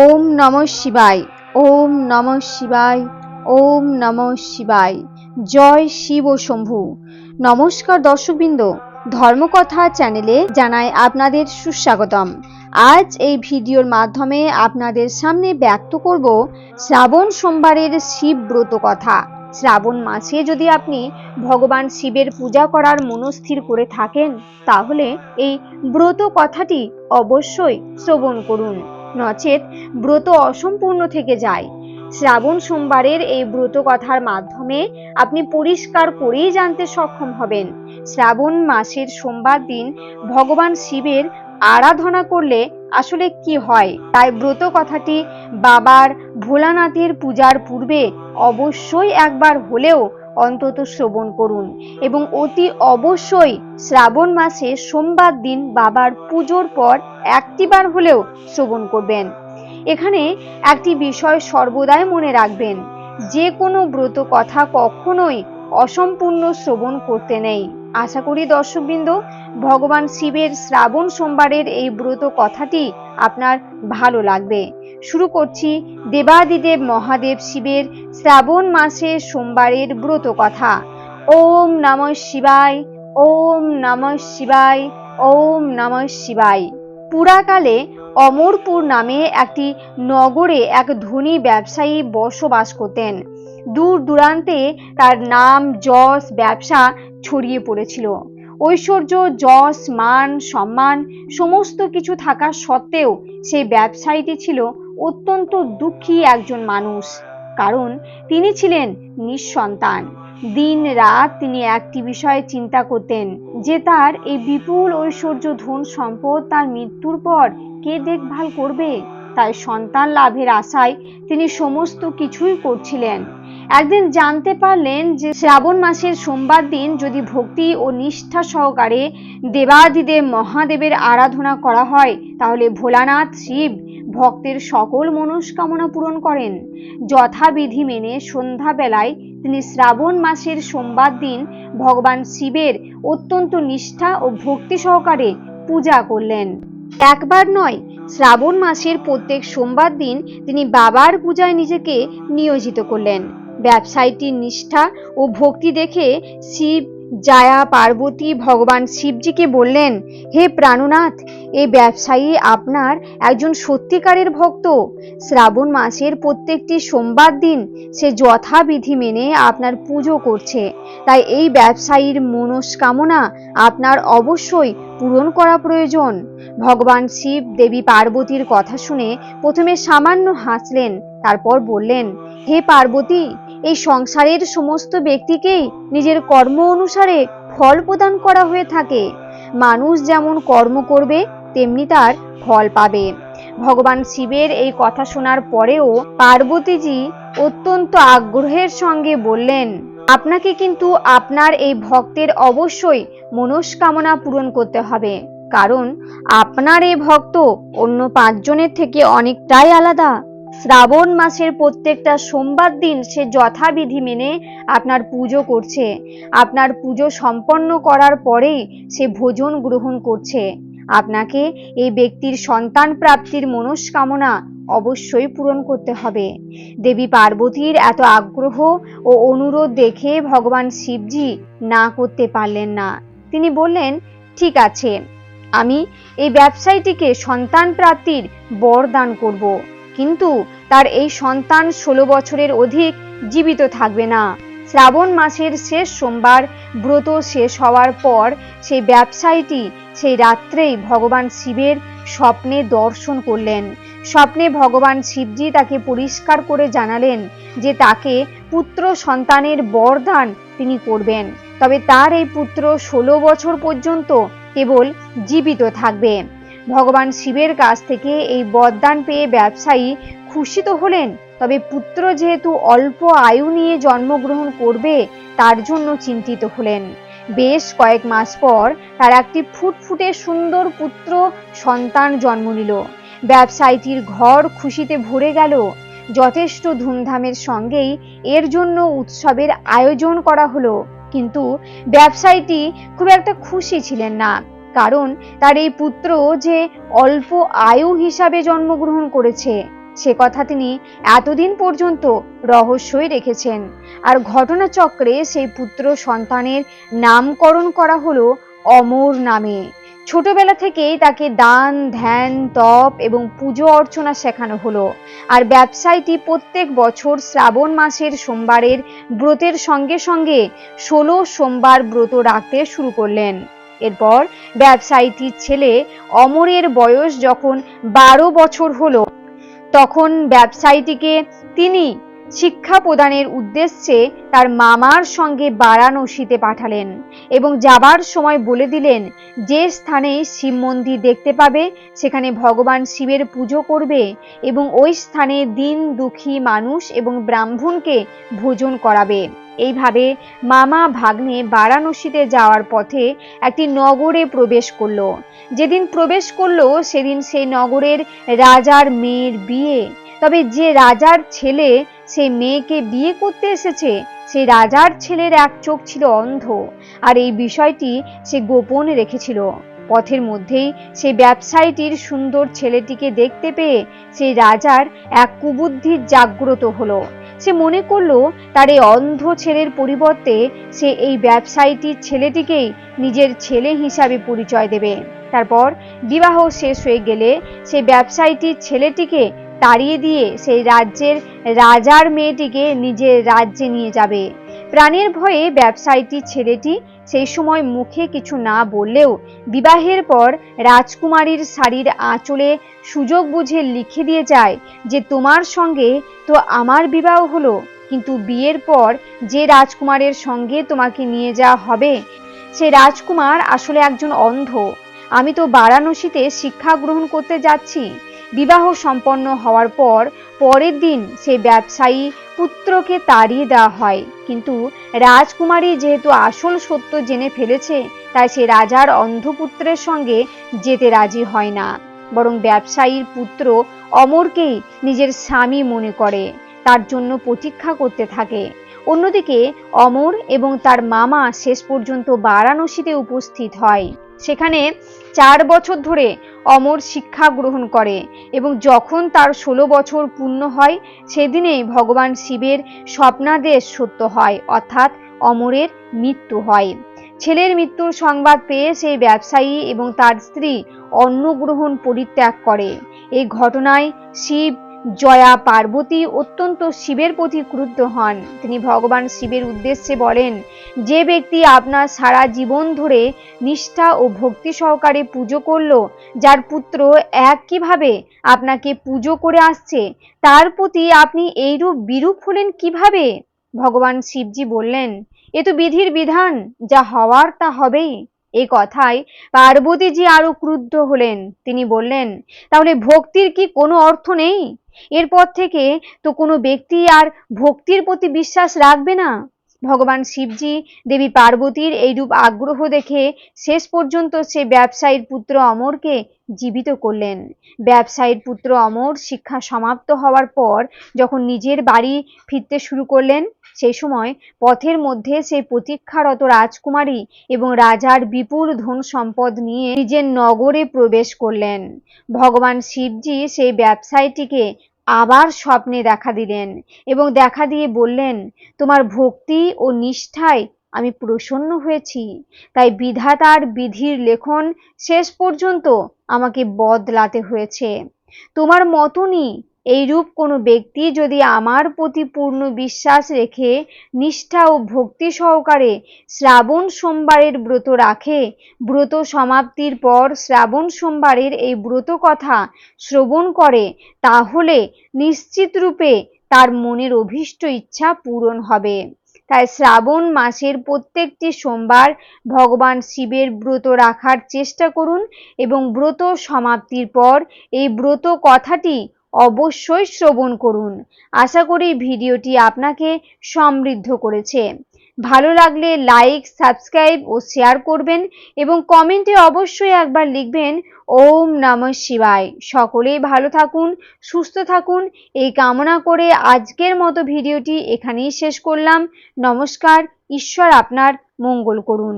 ওম নম শিবায়, ওম নম শিবায়, ওম নম শিবায়। জয় শিব ও শম্ভু। নমস্কার দর্শকবৃন্দ, ধর্মকথা চ্যানেলে জানাই আপনাদের সুস্বাগতম। আজ এই ভিডিওর মাধ্যমে আপনাদের সামনে ব্যক্ত করব শ্রাবণ সোমবারের শিব ব্রত কথা। শ্রাবণ মাসে যদি আপনি ভগবান শিবের পূজা করার মনস্থির করে থাকেন, তাহলে এই ব্রত কথাটি অবশ্যই শ্রবণ করুন। নচেত ব্রত অসম্পূর্ণ থেকে যায়। শ্রাবণ সোমবারের এই ব্রত কথার মাধ্যমে আপনি পরিষ্কার করেই জানতে সক্ষম হবেন। শ্রাবণ মাসের সোমবার দিন ভগবান শিবের আরাধনা করলে আসলে কি হয়? তাই ব্রত কথাটি বাবার ভোলানাথের পূজার পূর্বে অবশ্যই একবার হলেও অন্তত শ্রবণ করুন এবং অতি অবশ্যই শ্রাবণ মাসে সোমবার দিন বাবার পুজোর পর একটিবার হলেও শ্রবণ করবেন। এখানে একটি বিষয় সর্বদাই মনে রাখবেন, যে কোনো ব্রত কথা কখনোই অসম্পূর্ণ শ্রবণ করতে নেই। আশা করি দর্শকবৃন্দ, ভগবান শিবের শ্রাবণ সোমবারের এই ব্রত কথাটি আপনার ভালো লাগবে। শুরু করছি দেবাদিদেব মহাদেব শিবের শ্রাবণ মাসে সোমবারের ব্রত কথা। ওম নম শিবায়, ওম নম শিবায়, ওম নম শিবায়। পুরাকালে অমরপুর নামে একটি নগরে এক ধনী ব্যবসায়ী বসবাস করতেন। দূর দূরান্তে তার নাম যশ ব্যবসা ছড়িয়ে পড়েছিল। ঐশ্বর্য, যশ, মান, সম্মান সমস্ত কিছু থাকা সত্ত্বেও সেই ব্যবসায়ীটি ছিল অত্যন্ত দুঃখী একজন মানুষ। কারণ তিনি ছিলেন নিঃসন্তান। দিন রাত তিনি একটি বিষয়ে চিন্তা করতেন, যে তার এই বিপুল ঐশ্বর্য ধন সম্পদ তার মৃত্যুর পর কে দেখভাল করবে? তাই সন্তান লাভের আশায় তিনি সমস্ত কিছুই করছিলেন। একদিন জানতে পারলেন যে শ্রাবণ মাসের সোমবার দিন যদি ভক্তি ও নিষ্ঠা সহকারে দেবাদিদেব মহাদেবের আরাধনা করা হয়, তাহলে ভোলানাথ শিব ভক্তের সকল মনস্কামনা পূরণ করেন। যথাবিধি মেনে সন্ধ্যাবেলায় তিনি শ্রাবণ মাসের সোমবার দিন ভগবান শিবের অত্যন্ত নিষ্ঠা ও ভক্তি সহকারে পূজা করলেন। একবার নয়, শ্রাবণ মাসের প্রত্যেক সোমবার দিন তিনি বাবার পূজায় নিজেকে নিয়োজিত করলেন। ব্যবসায়ীটির নিষ্ঠা ও ভক্তি দেখে শিব জায়া পার্বতী ভগবান শিবজিকে বললেন, হে প্রাণনাথ এই ব্যবসায়ী আপনার একজন সত্যিকারের ভক্ত। শ্রাবণ মাসের প্রত্যেকটি সোমবার দিন সে যথাবিধি মেনে আপনার পুজো করছে। তাই এই ব্যবসায়ীর মনস্কামনা আপনার অবশ্যই পূরণ করা প্রয়োজন। ভগবান শিব দেবী পার্বতীর কথা শুনে প্রথমে সামান্য হাসলেন, তারপর বললেন, হে পার্বতী এই সংসারের সমস্ত ব্যক্তিকেই নিজের কর্ম অনুসারে ফল প্রদান করা হয়ে থাকে। মানুষ যেমন কর্ম করবে, তেমনি তার ফল পাবে। ভগবান শিবের এই কথা শোনার পরেও পার্বতীজি অত্যন্ত আগ্রহের সঙ্গে বললেন, আপনাকে কিন্তু আপনার এই ভক্তের অবশ্যই মনস্কামনা পূরণ করতে হবে। কারণ আপনার এই ভক্ত অন্য পাঁচজনের থেকে অনেকটাই আলাদা। শ্রাবণ মাসের প্রত্যেকটা সোমবার দিন সে যথাবিধি মেনে আপনার পুজো করছে। আপনার পুজো সম্পন্ন করার পরেই সে ভোজন গ্রহণ করছে। আপনাকে এই ব্যক্তির সন্তান প্রাপ্তির মনস্কামনা অবশ্যই পূরণ করতে হবে। দেবী পার্বতীর এত আগ্রহ ও অনুরোধ দেখে ভগবান শিবজি না করতে পারলেন না। তিনি বললেন, ঠিক আছে, আমি এই ব্যবসায়ীটিকে সন্তান প্রাপ্তির বর দান করব। কিন্তু তার এই সন্তান ষোলো বছরের অধিক জীবিত থাকবে না। শ্রাবণ মাসের শেষ সোমবার ব্রত শেষ হওয়ার পর সেই ব্যবসায়ীটি সেই রাত্রেই ভগবান শিবের স্বপ্নে দর্শন করলেন। স্বপ্নে ভগবান শিবজি তাকে পরিষ্কার করে জানালেন যে তাকে পুত্র সন্তানের বরদান তিনি করবেন। তবে তার এই পুত্র ষোলো বছর পর্যন্ত কেবল জীবিত থাকবে। ভগবান শিবের কাছ থেকে এই বরদান পেয়ে ব্যবসায়ী খুশি তো হলেন। তবে পুত্র যেহেতু অল্প আয়ু নিয়ে জন্মগ্রহণ করবে, তার জন্য চিন্তিত হলেন। বেশ কয়েক মাস পর তার একটি ফুটফুটে সুন্দর পুত্র সন্তান জন্ম নিল। ব্যবসায়ীটির ঘর খুশিতে ভরে গেল। যথেষ্ট ধুমধামের সঙ্গেই এর জন্য উৎসবের আয়োজন করা হলো। কিন্তু ব্যবসায়ীটি খুব একটা খুশি ছিলেন না। কারণ তার এই পুত্র যে অল্প আয়ু হিসাবে জন্মগ্রহণ করেছে, সে কথা তিনি এতদিন পর্যন্ত রহস্যই রেখেছেন। আর ঘটনাচক্রে সেই পুত্র সন্তানের নামকরণ করা হলো অমর নামে। ছোটবেলা থেকেই তাকে দান, ধ্যান, তপ এবং পুজো অর্চনা শেখানো হলো। আর ব্যবসায়ীটি প্রত্যেক বছর শ্রাবণ মাসের সোমবারের ব্রতের সঙ্গে সঙ্গে ষোলো সোমবার ব্রত রাখতে শুরু করলেন। এরপর ব্যবসায়ীটির ছেলে অমরের বয়স যখন বারো বছর হলো তখন ব্যবসায়ীটিকে তিনি শিক্ষা প্রদানের উদ্দেশ্যে তার মামার সঙ্গে বারাণসীতে পাঠালেন এবং যাবার সময় বলে দিলেন, যে স্থানে শিব মন্দির দেখতে পাবে, সেখানে ভগবান শিবের পুজো করবে এবং ওই স্থানে দিন দুঃখী মানুষ এবং ব্রাহ্মণকে ভোজন করাবে। এইভাবে মামা ভাগ্নে বারাণসীতে যাওয়ার পথে একটি নগরে প্রবেশ করল। যেদিন প্রবেশ করল, সেদিন সেই নগরের রাজার মেয়ের বিয়ে তবে যে রাজার ছেলে সে মেয়েকে বিয়ে করতে এসেছে সেই রাজার ছেলের এক চোখ ছিল অন্ধ, আর এই বিষয়টি সে গোপন রেখেছিল। পথের মধ্যেই সেই ব্যবসায়ীটির সুন্দর ছেলেটিকে দেখতে পেয়ে সেই রাজার এক কুবুদ্ধির জাগ্রত হলো। সে মনে করল, তার এই অন্ধ ছেলের পরিবর্তে সে এই ব্যবসায়ীটির ছেলেটিকেই নিজের ছেলে হিসাবে পরিচয় দেবে। তারপর বিবাহ শেষ হয়ে গেলে সে ব্যবসায়ীটির ছেলেটিকে তাড়িয়ে দিয়ে সেই রাজ্যের রাজার মেয়েটিকে নিজের রাজ্যে নিয়ে যাবে। প্রাণের ভয়ে ব্যবসায়ীটি ছেলেটি সেই সময় মুখে কিছু না বললেও বিবাহের পর রাজকুমারীর শাড়ির আঁচলে সুযোগ বুঝে লিখে দিয়ে যায় যে, তোমার সঙ্গে তো আমার বিবাহ হলো, কিন্তু বিয়ের পর যে রাজকুমারের সঙ্গে তোমাকে নিয়ে যাওয়া হবে, সে রাজকুমার আসলে একজন অন্ধ। আমি তো বারাণসীতে শিক্ষা গ্রহণ করতে যাচ্ছি বিবাহ সম্পন্ন হওয়ার পর, পরের দিন সে ব্যবসায়ী পুত্রকে তাড়িয়ে দেওয়া হয়। কিন্তু রাজকুমারী যেহেতু আসল সত্য জেনে ফেলেছে, তাই সে রাজার অন্ধপুত্রের সঙ্গে যেতে রাজি হয় না। বরং ব্যবসায়ীর পুত্র অমরকেই নিজের স্বামী মনে করে, তার জন্য প্রতীক্ষা করতে থাকে। অন্যদিকে অমর এবং তার মামা শেষ পর্যন্ত বারাণসীতে উপস্থিত হয়। সেখানে চার বছর ধরে অমর শিক্ষা গ্রহণ করে এবং যখন তার ষোলো বছর পূর্ণ হয়, সেদিনেই ভগবান শিবের স্বপ্নাদেশ সত্য হয়, অর্থাৎ অমরের মৃত্যু হয়। ছেলের মৃত্যুর সংবাদ পেয়ে সেই ব্যবসায়ী এবং তার স্ত্রী অন্নগ্রহণ পরিত্যাগ করে। এই ঘটনায় শিব জয়া পার্বতী অত্যন্ত শিবের প্রতি ক্রুদ্ধ হন। তিনি ভগবান শিবের উদ্দেশ্যে বলেন, যে ব্যক্তি আপনার সারা জীবন ধরে নিষ্ঠা ও ভক্তি সহকারে পুজো করল, যার পুত্র এক একইভাবে আপনাকে পুজো করে আসছে, তার প্রতি আপনি এইরূপ বিরূপ হলেন কীভাবে? ভগবান শিবজি বললেন, এ তো বিধির বিধান, যা হওয়ার তা হবেই। এই কথায় পার্বতীজি আরও ক্রুদ্ধ হলেন। তিনি বললেন, তাহলে ভক্তির কি কোনো অর্থ নেই? এরপর থেকে তো কোনো ব্যক্তি আর ভক্তির প্রতি বিশ্বাস রাখবে না? ভগবান শিবজি, দেবী পার্বতীর এইরূপ আগ্রহ দেখে শেষ পর্যন্ত সে ব্যবসায়ীর পুত্র অমরকে জীবিত করলেন। ব্যবসায়ীর পুত্র অমর শিক্ষা সমাপ্ত হওয়ার পর যখন নিজের বাড়ি ফিরতে শুরু করলেন, সেই সময় পথের মধ্যে সেই প্রতীক্ষারত রাজকুমারী এবং রাজার বিপুল ধন সম্পদ নিয়ে নিজের নগরে প্রবেশ করলেন। ভগবান শিবজি সেই ব্যবসায়ীটিকে আবার স্বপ্নে দেখা দিলেন এবং দেখা দিয়ে বললেন, তোমার ভক্তি ও নিষ্ঠায় আমি প্রসন্ন হয়েছি। তাই বিধাতার বিধির লেখন শেষ পর্যন্ত আমাকে বদলাতে হয়েছে। তোমার মতনই এইরূপ কোনো ব্যক্তি যদি আমার প্রতি পূর্ণ বিশ্বাস রেখে, নিষ্ঠা ও ভক্তি সহকারে শ্রাবণ সোমবারের ব্রত রাখে, ব্রত সমাপ্তির পর শ্রাবণ সোমবারের এই ব্রত কথা শ্রবণ করে, তাহলে নিশ্চিত রূপে তার মনের অভীষ্ট ইচ্ছা পূরণ হবে। তাই শ্রাবণ মাসের প্রত্যেকটি সোমবার ভগবান শিবের ব্রত রাখার চেষ্টা করুন এবং ব্রত সমাপ্তির পর এই ব্রত কথাটি অবশ্যই শ্রবণ করুন। আশা করি ভিডিওটি আপনাকে সমৃদ্ধ করেছে। ভালো লাগলে লাইক, সাবস্ক্রাইব ও শেয়ার করবেন এবং কমেন্টে অবশ্যই একবার লিখবেন, ওম নম শিবায়। সকলেই ভালো থাকুন, সুস্থ থাকুন। এই কামনা করে আজকের মতো ভিডিওটি এখানেই শেষ করলাম। নমস্কার, ঈশ্বর আপনার মঙ্গল করুন।